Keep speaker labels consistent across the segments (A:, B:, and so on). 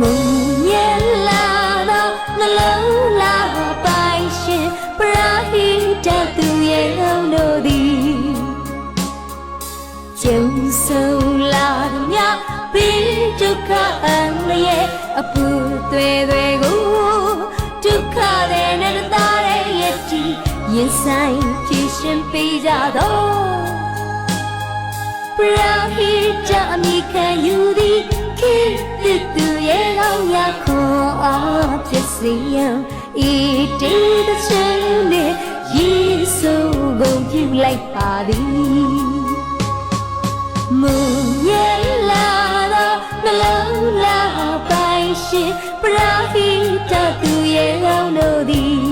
A: မုံမြဲလာတော့နှလုံးလာပိုင်ရှင်ပရာဟိတသူရဲ့အောင်တို့သည်ကျုံဆုံးလာသည်မြပြီးဒုက္ခအန်ရဲ့အပူသွေသွေကိုဒုက္ခတဲ့နဲ့သားရဲ့ယတိရင်ဆိုင်ဖြည့်ရှင်ပေးကြတော့ပရာဟိတအမိခံယူသည်ခေတ္တသူရဲ့ကော င်းရာခွန်အားဖြစ်စေရန်ဤတေတချင်နဲ့ယေစုဘုံပြုလိုက်ပါသည်မူရဲ့လာတော့နှလုံးလာပိုင်ရှင်ပရာဟိတသူရဲ့ကောင်းတို့သည်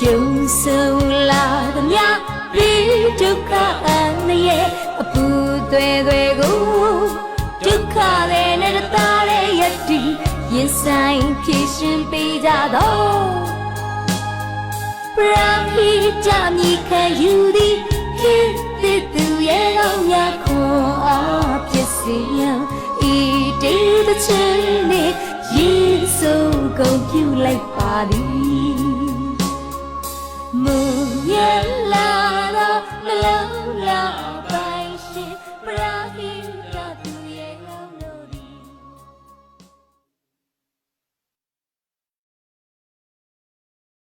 A: ကျုံဆုံလာသည်မြပြီးဒုက္ခအန်ရဲ့အပူသွဲသွဲကိုဒုက္ခရဲ့နဲ့ တီရင်ဆိုင်ဖြည့်ရှင်ပေးကြတော့ပရဟိတမြည်ခံယူသည်ဟစ်တဲ့သူရဲ့အောင်များခွန်အားဖြစ်စေရန်ဤတေသချင်းနဲ့ယေရှုကုန်ပြုလိုက်ပါသည်မုန်ရလာတော့မလုံးလာပိုင်ရှင်ပရဟိ